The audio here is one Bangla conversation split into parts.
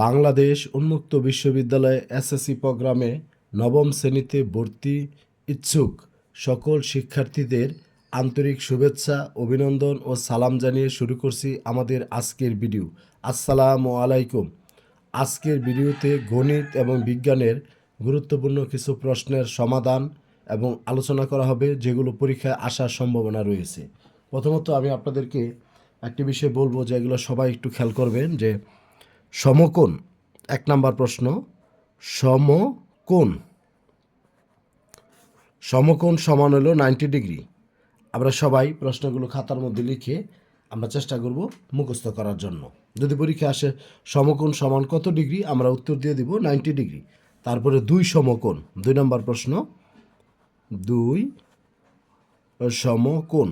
বাংলাদেশ উন্মুক্ত বিশ্ববিদ্যালয়ে এসএসসি প্রোগ্রামে নবম শ্রেণীতে ভর্তি ইচ্ছুক সকল শিক্ষার্থীদের আন্তরিক শুভেচ্ছা, অভিনন্দন ও সালাম জানিয়ে শুরু করছি আমাদের আজকের ভিডিও। আসসালামু আলাইকুম। আজকের ভিডিওতে গণিত এবং বিজ্ঞানের গুরুত্বপূর্ণ কিছু প্রশ্নের সমাধান এবং আলোচনা করা হবে, যেগুলো পরীক্ষায় আসার সম্ভাবনা রয়েছে। প্রথমত আমি আপনাদেরকে একটি বিষয় বলব যে এগুলো সবাই একটু খেয়াল করবেন, যে সমকোণ, এক নাম্বার প্রশ্ন, সমকোণ। সমকোণ সমান হলো নাইনটি ডিগ্রি আমরা সবাই প্রশ্নগুলো খাতার মধ্যে লিখে আমরা চেষ্টা করব মুখস্থ করার জন্য। যদি পরীক্ষা আসে সমকোণ সমান কত ডিগ্রি আমরা উত্তর দিয়ে দিব নাইনটি ডিগ্রি তারপরে দুই সমকোণ, দুই নম্বর প্রশ্ন, দুই সমকোণ।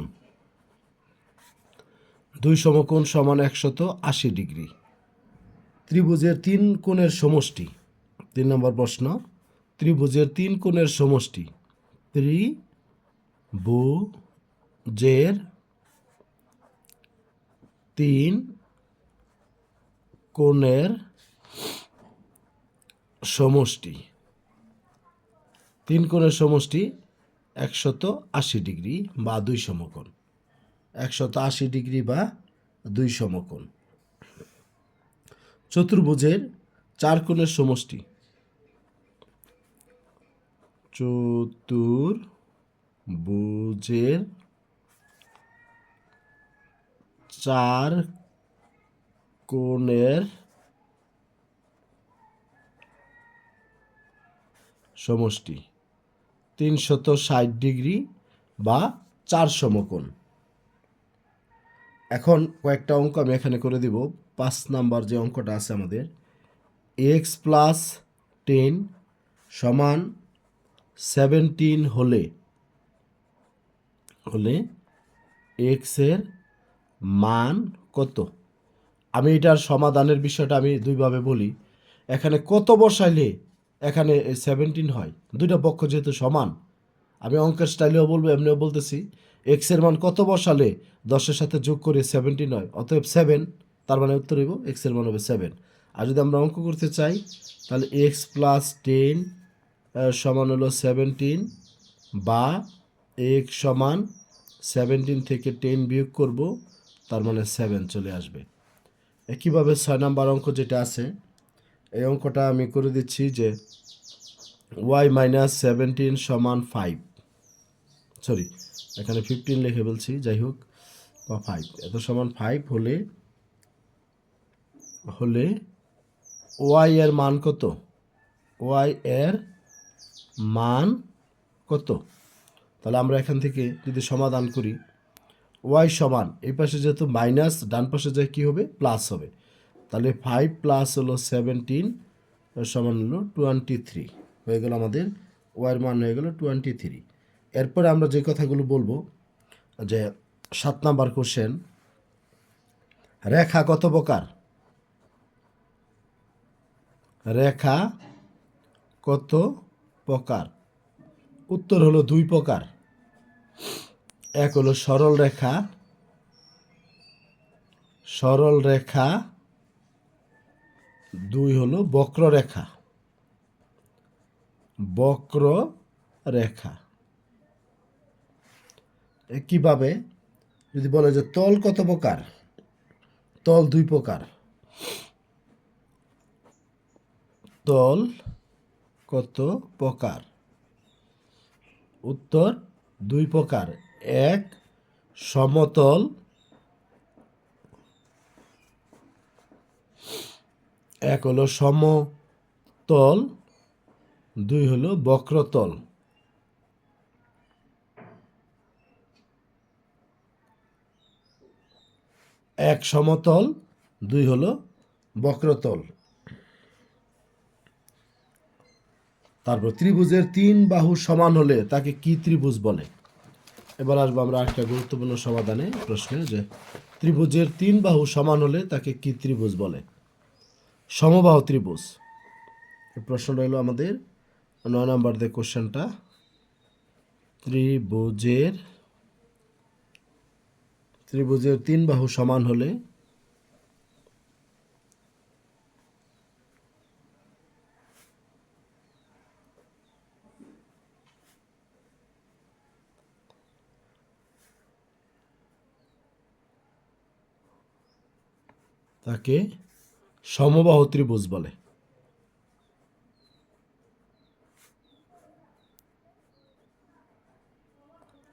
দুই সমকোণ সমান একশত আশি ডিগ্রি ত্রিভুজের তিন কোণের সমষ্টি। তিন নম্বর প্রশ্ন, ত্রিভুজের তিন কোণের সমষ্টি। ত্রিভুজের তিন কোণের সমষ্টি। তিন কোণের সমষ্টি একশত আশি ডিগ্রি বা দুই সমকোণ। একশত আশি ডিগ্রি বা দুই সমকোণ। চতুর্ভুজের চার কোণের সমষ্টি। চতুর্ভুজের চার কোণের সমষ্টি। তিনশত ষাট ডিগ্রি বা চার সমকোণ। এখন কয়েকটা অঙ্ক আমি এখানে করে দিব। পাঁচ নাম্বার যে অঙ্কটা আছে আমাদের এক্স প্লাস টেন সমান সেভেন্টিন হলে হলে এক্সের মান কত? আমি এটার সমাধানের বিষয়টা আমি দুইভাবে বলি। এখানে কত বসাইলে এখানে সেভেন্টিন হয়? দুইটা পক্ষ যেহেতু সমান, আমি অঙ্কের স্টাইলেও বলব, এমনিও বলতেছি এক্সের মান কত বসালে দশের সাথে যোগ করে সেভেন্টিন হয়? অতএব সেভেন তার মানে উত্তর হইব এক্সের মান হবে সেভেন আর যদি আমরা অঙ্ক করতে চাই, তাহলে এক্স প্লাস টেন সমান হলো সেভেন্টিন বা এক্স সমান সেভেন্টিন থেকে টেন বিয়োগ করব, তার মানে সেভেন চলে আসবে। একইভাবে ছয় নাম্বার অঙ্ক যেটা আছে, এই অঙ্কটা আমি করে দিচ্ছি যে ওয়াই মাইনাস সেভেন্টিন সমান ফাইভ সরি এখানে ফিফটিন লিখে বলছি, যাই হোক, বা ফাইভ এত সমান ফাইভ হলে হলে ওয়াই এর মান কত? ওয়াই এর মান কত? তাহলে আমরা এখান থেকে যদি সমাধান করি, ওয়াই সমান, এই পাশে যেহেতু মাইনাস, ডান পাশে যায় কী হবে? প্লাস হবে। তাহলে ফাইভ প্লাস হলো সেভেন্টিন সমান হলো টোয়েন্টি থ্রি, হয়ে গেল আমাদের ওয়াইয়ের মান হয়ে গেল টোয়েন্টি থ্রি। এরপরে আমরা যে কথাগুলো বলব, যে সাত নাম্বার কোশ্চেন রেখা কত প্রকার? রেখা কত প্রকার? উত্তর হলো দুই প্রকার। এক হলো সরল রেখা। সরল রেখা। দুই হলো বক্ররেখা বক্র রেখা। কীভাবে? যদি বলে যে তল কত প্রকার? তল দুই প্রকার। তল কত প্রকার? উত্তর দুই প্রকার। এক, সমতল। এক হলো সমতল, দুই হলো বক্রতল। এক সমতল, দুই হলো বক্রতল। তারপর ত্রিভুজের তিন বাহু সমান হলে তাকে কি ত্রিভুজ বলে? এবার আসব আমরা একটা গুরুত্বপূর্ণ সমাধানে প্রশ্নে যে ত্রিভুজের তিন বাহু সমান হলে তাকে কি ত্রিভুজ বলে? সমবাহু ত্রিভুজ। এই প্রশ্নটা হলো আমাদের নয় নম্বর দিয়ে কোশ্চেনটা। ত্রিভুজের ত্রিভুজের তিন বাহু সমান হলে তাকে সমবাহু ত্রিভুজ বলে।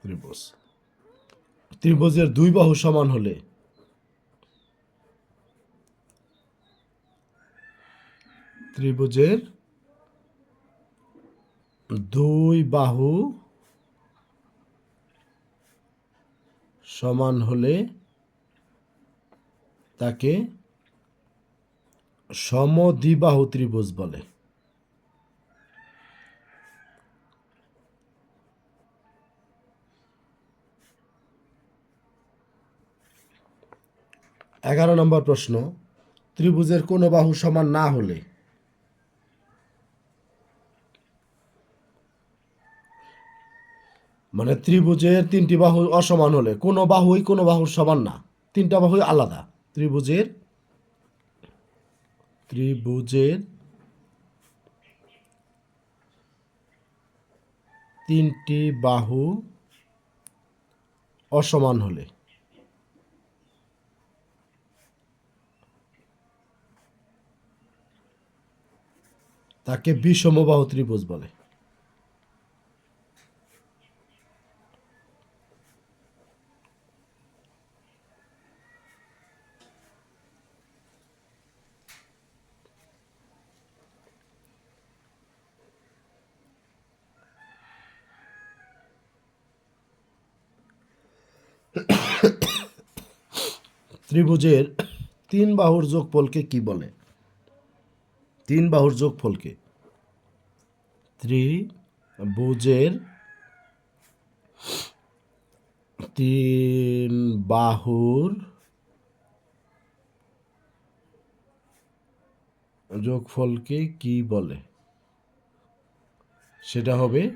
ত্রিভুজ। ত্রিভুজের দুই বাহু সমান হলে ত্রিভুজের দুই বাহু সমান হলে তাকে সমদ্বিবাহু ত্রিভুজ বলে। এগারো নম্বর প্রশ্ন, ত্রিভুজের কোনো বাহু সমান না হলে? মানে ত্রিভুজের তিনটি বাহু অসমান হলে কোনো বাহুই কোনো বাহুর সমান না, তিনটা বাহুই আলাদা, ত্রিভুজের ত্রিভুজের তিনটি বাহু অসমান হলে। তাকে বিষমবাহু ত্রিভুজ বলে। ত্রিভুজের তিন বাহুর যোগফলকে কি বলে? তিন বাহুর যোগফলকে। ত্রিভুজের তিন বাহুর যোগফলকে কি বলে? সেটা হবে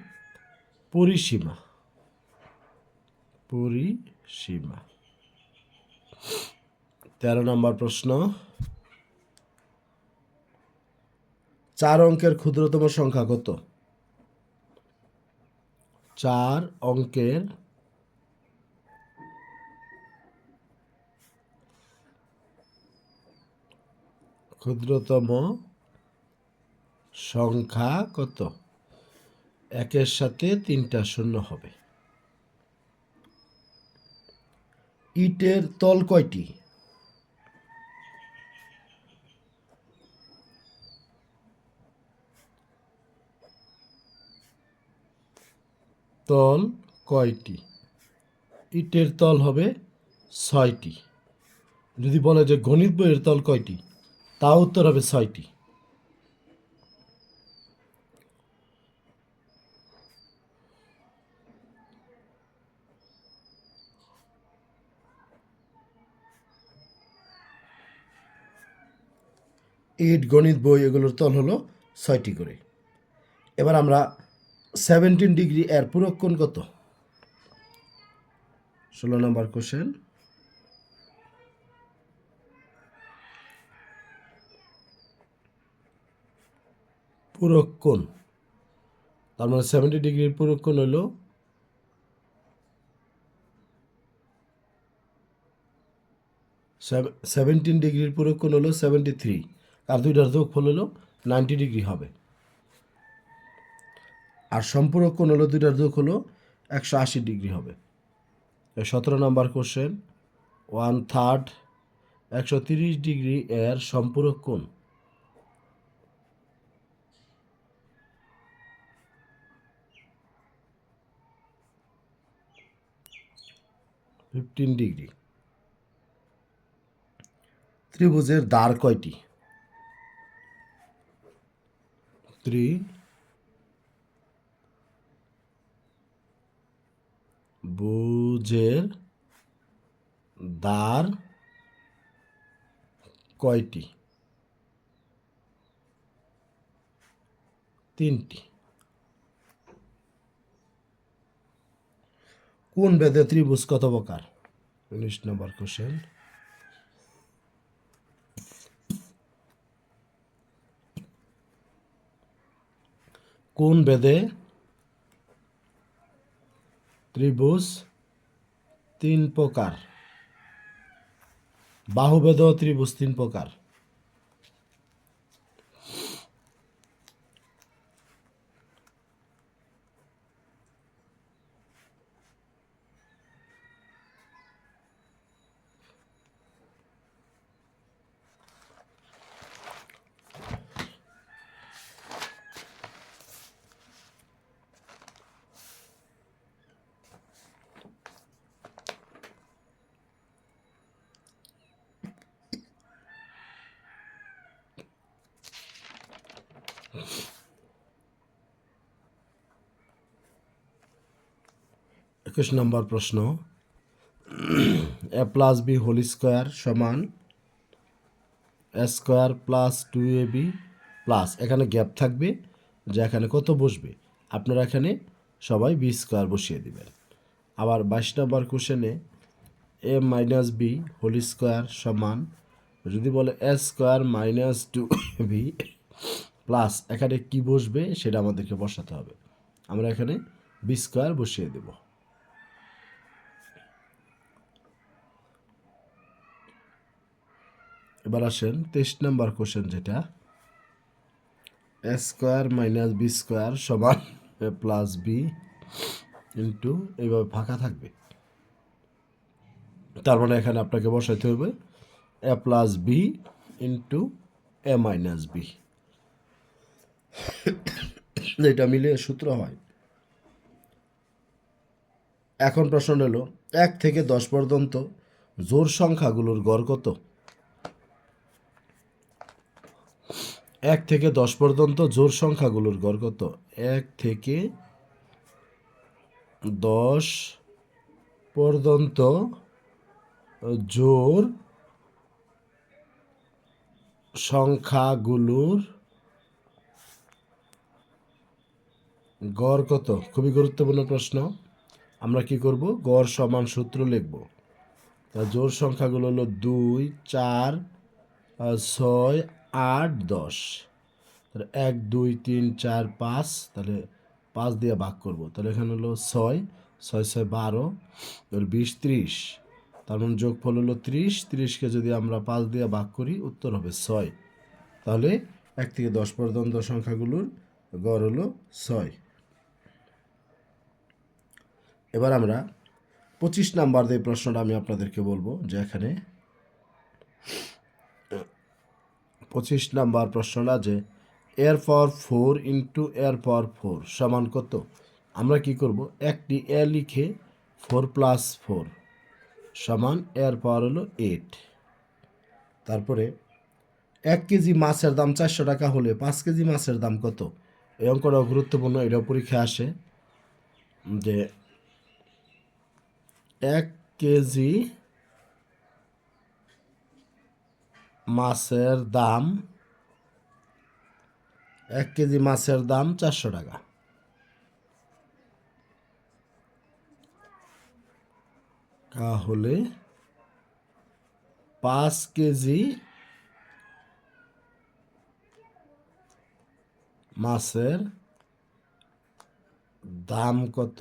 পরিসীমা। পরিসীমা তেরো নম্বর প্রশ্ন। চার অঙ্কের ক্ষুদ্রতম সংখ্যা কত? চার অঙ্কের ক্ষুদ্রতম সংখ্যা কত? একের সাথে তিনটা শূন্য হবে। ইটের তল কয়টি? তল কয়টি? ইটের তল হবে ছয়টি। যদি বলে যে গণিত বইয়ের তল কয়টি তা উত্তর হবে ছয়টি। গণিত বই এগুলোর তল হলো ছয়টি করে। এবার আমরা সেভেন্টিন ডিগ্রি এর পূরক কোণ কত? ষোলো নম্বর কোশ্চেন পূরক কোণ। তার মানে সেভেন্টি ডিগ্রির পূরক কোণ হলো সেভেন্টিন ডিগ্রির পূরক কোণ হলো সেভেন্টি থ্রি আর দুইটার যোগফল হলো নাইনটি ডিগ্রি হবে। আর সম্পূরক কোণ হলো দুইটার যোগ হলো একশো আশি ডিগ্রি হবে। সতেরো নম্বর কোশ্চেন ওয়ান থার্ড একশো তিরিশ ডিগ্রি এর সম্পূরক কোণ। Fifteen degree. ত্রিভুজের দ্বার কয়টি? ত্রি বুজের দ্বার কয়টি? তিনটি। কোন বেদে ত্রিভুজ কত প্রকার উনিশ নম্বর কোশ্চেন কোন বেদে? ত্রিভুজ তিন প্রকার। বাহুবেদ ত্রিভুজ তিন প্রকার। একুশ নম্বর প্রশ্ন। A plus B whole square সমান A square plus two A B plus. এখানে গ্যাপ থাকবে, যে এখানে কত বসবে? আপনারা এখানে সবাই বি স্কোয়ার বসিয়ে দিবেন। আবার বাইশ নম্বর কোশ্চেনে A minus B whole square সমান, যদি বলে A square minus two B plus এখানে কি বসবে সেটা আমাদেরকে বসাতে হবে। আমরা এখানে বি স্কোয়ার বসিয়ে দেবো। এবার আসেন তেইশ নাম্বার কোশ্চেন যেটা a square minus b square সমান প্লাস বি ইন্টু এইভাবে ফাঁকা থাকবে। তার মানে এখানে আপনাকে বসাইতে হবে a plus b into a minus b এটা মিলে সূত্র হয়। এখন প্রশ্ন হলো, এক থেকে দশ পর্যন্ত জোর সংখ্যাগুলোর গড় কত? এক থেকে দশ পর্যন্ত জোর সংখ্যাগুলোর গড় কত? এক থেকে দশ পর্যন্ত জোর সংখ্যাগুলোর গড় কত? খুবই গুরুত্বপূর্ণ প্রশ্ন। আমরা কি করব? গড় সমান সূত্র লিখব। তা জোর সংখ্যাগুলো হলো দুই, চার ছয়, আট, দশ। তাহলে এক, দুই, তিন, চার, পাঁচ। তাহলে পাঁচ দিয়ে ভাগ করব। তাহলে এখানে হলো ছয় ছয় ছয়, বারো, এবার বিশ, ত্রিশ। তার মানে যোগফল হলো ত্রিশ। ত্রিশকে যদি আমরা পাঁচ দিয়ে ভাগ করি, উত্তর হবে ছয়। তাহলে এক থেকে দশ পর্যন্ত সংখ্যাগুলোর গড় হলো ছয়। এবার আমরা পঁচিশ নাম্বার যে প্রশ্নটা আমি আপনাদেরকে বলব, যে এখানে পঁচিশ নাম্বার প্রশ্নটা যে এর পর ফোর ইন্টু এর পর ফোর সমান কত? আমরা কি করব? একটি এ লিখে ফোর প্লাস ফোর সমান এর পর হলো এইট তারপরে এক কেজি মাছের দাম চারশো টাকা হলে পাঁচ কেজি মাছের দাম কত? এই অঙ্কটাও গুরুত্বপূর্ণ, এটাও পরীক্ষা আসে যে এক কেজি মাছের দাম, এক কেজি মাছের দাম চারশো টাকা। তাহলে পাঁচ কেজি মাছের দাম কত?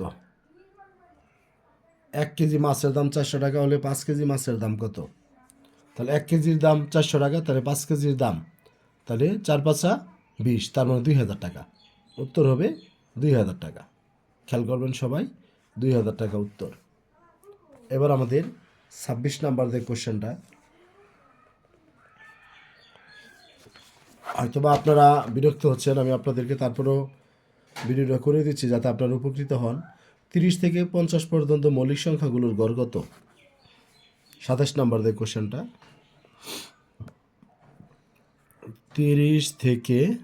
এক কেজি মাছের দাম চারশো টাকা হলে পাঁচ কেজি মাছের দাম কত? তাহলে এক কেজির দাম চারশো টাকা, তাহলে পাঁচ কেজির দাম তাহলে চার পাঁচা বিশ, তার মানে দুই হাজার টাকা। উত্তর হবে দুই হাজার টাকা। খেয়াল করবেন সবাই, দুই হাজার টাকা উত্তর। এবার আমাদের ছাব্বিশ নাম্বার যে কোশ্চেনটা। হয়তোবা আপনারা বিরক্ত হচ্ছেন, আমি আপনাদেরকে তারপরেও ভিডিওটা করে দিচ্ছি যাতে আপনারা উপকৃত হন। তিরিশ থেকে পঞ্চাশ পর্যন্ত মৌলিক সংখ্যাগুলোর গড় কত? সাতাশ নাম্বার যে কোশ্চেনটা। তিরিশ থেকে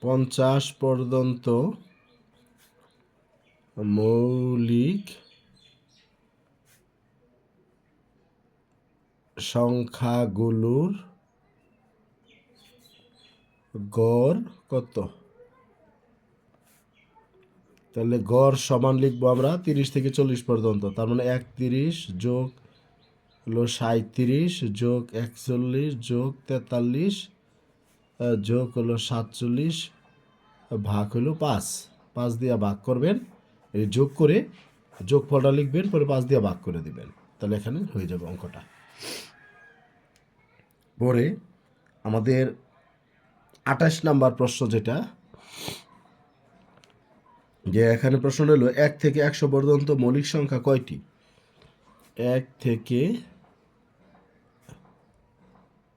পঞ্চাশ পর্যন্ত মৌলিক সংখ্যাগুলোর গড় কত? তাহলে গড় সমান লিখব আমরা তিরিশ থেকে চল্লিশ পর্যন্ত। তার মানে এক তিরিশ যোগ হলো সাঁত্রিশ যোগ একচল্লিশ যোগ তেতাল্লিশ যোগ হলো সাতচল্লিশ, ভাগ হলো পাঁচ। পাঁচ দিয়ে ভাগ করবেন, এই যোগ করে যোগ যোগফলটা লিখবেন, পরে পাঁচ দিয়ে ভাগ করে দিবেন। তাহলে এখানে হয়ে যাবে অঙ্কটা। পরে আমাদের আঠাশ নাম্বার প্রশ্ন যেটা যে এখানে প্রশ্ন হলো এক থেকে একশো পর্যন্ত মৌলিক সংখ্যা কয়টি? এক থেকে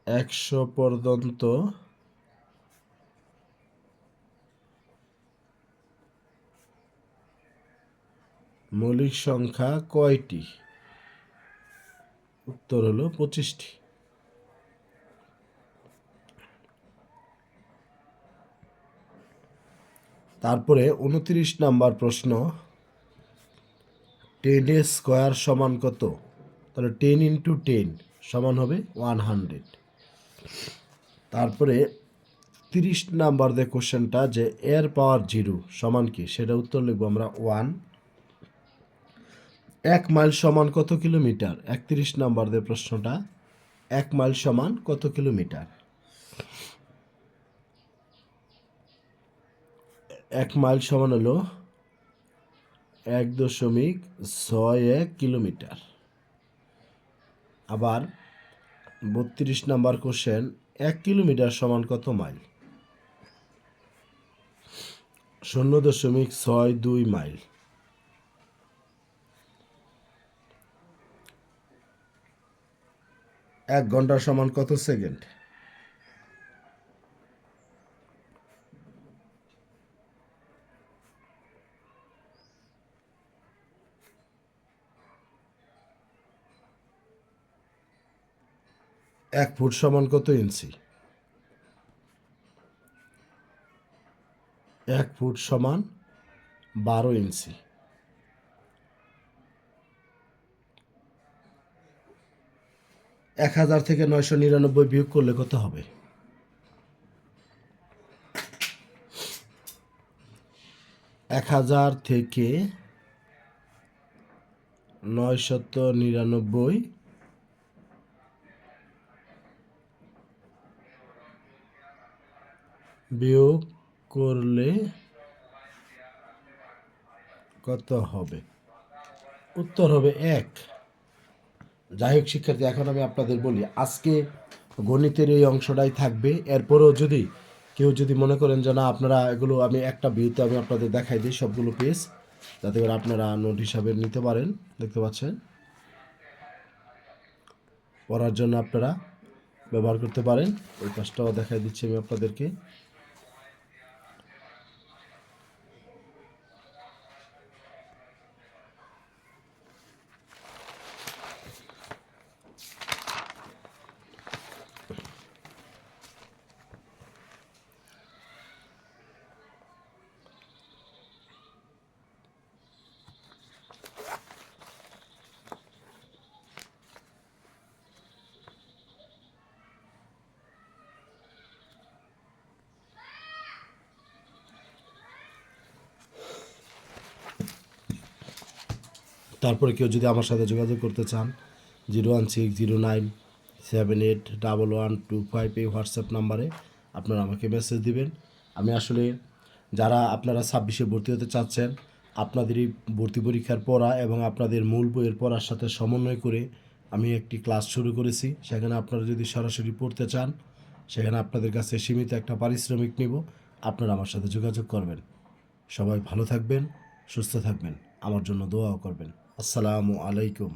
একশো পর্যন্ত মৌলিক সংখ্যা কয়টি? উত্তর হলো পঁচিশটি। তারপরে উনত্রিশ নাম্বার প্রশ্ন, টেন স্কোয়ার সমান কত? তাহলে টেন ইন্টু টেন সমান হবে ওয়ান হান্ড্রেড। তারপরে তিরিশ নাম্বার যে কোশ্চেনটা যে এর পাওয়ার জিরো সমান কি? সেটা উত্তর লিখব আমরা ওয়ান। এক মাইল সমান কত কিলোমিটার? একত্রিশ নাম্বার যে প্রশ্নটা, এক মাইল সমান কত কিলোমিটার? এক মাইল সমান হলো এক দশমিক ছয় এক কিলোমিটার। আবার বত্রিশ নাম্বার কোশ্চেন এক কিলোমিটার সমান কত মাইল? শূন্য দশমিক ছয় দুই মাইল। এক ঘণ্টা সমান কত সেকেন্ড? এক ফুট সমান কত ইঞ্চি? এক ফুট সমান বারো ইঞ্চি। এক হাজার থেকে নয়শো নিরানব্বই বিয়োগ করলে কত হবে? এক হাজার থেকে নয়শত নিরানব্বই বিয়োগ করলে কত হবে? উত্তর হবে এক। যাই হোক শিক্ষার্থী, এখন আমি আপনাদের বলি, আজকে গণিতের এই অংশটাই থাকবে। এরপরেও যদি কেউ যদি মনে করেন যে না, আপনারা এগুলো আমি একটা ভিউতে আমি আপনাদের দেখাই দিই সবগুলো পেজ যাতে করে আপনারা নোট হিসাবে নিতে পারেন। দেখতে পাচ্ছেন? পড়ার জন্য আপনারা ব্যবহার করতে পারেন। ওই পাশটাও দেখাই দিচ্ছি আমি আপনাদেরকে। তারপরে কেউ যদি আমার সাথে যোগাযোগ করতে চান, zero one six zero nine seven eight double one two five এই হোয়াটসঅ্যাপ নাম্বারে আপনারা আমাকে মেসেজ দিবেন। আমি আসলে যারা আপনারা ছাব্বিশে ভর্তি হতে চাচ্ছেন আপনাদের এই ভর্তি পরীক্ষার পড়া এবং আপনাদের মূল বইয়ের পড়ার সাথে সমন্বয় করে আমি একটি ক্লাস শুরু করেছি। সেখানে আপনারা যদি সরাসরি পড়তে চান, সেখানে আপনাদের কাছে সীমিত একটা পারিশ্রমিক নিব, আপনারা আমার সাথে যোগাযোগ করবেন। সবাই ভালো থাকবেন, সুস্থ থাকবেন, আমার জন্য দোয়াও করবেন। আসসালামু আলাইকুম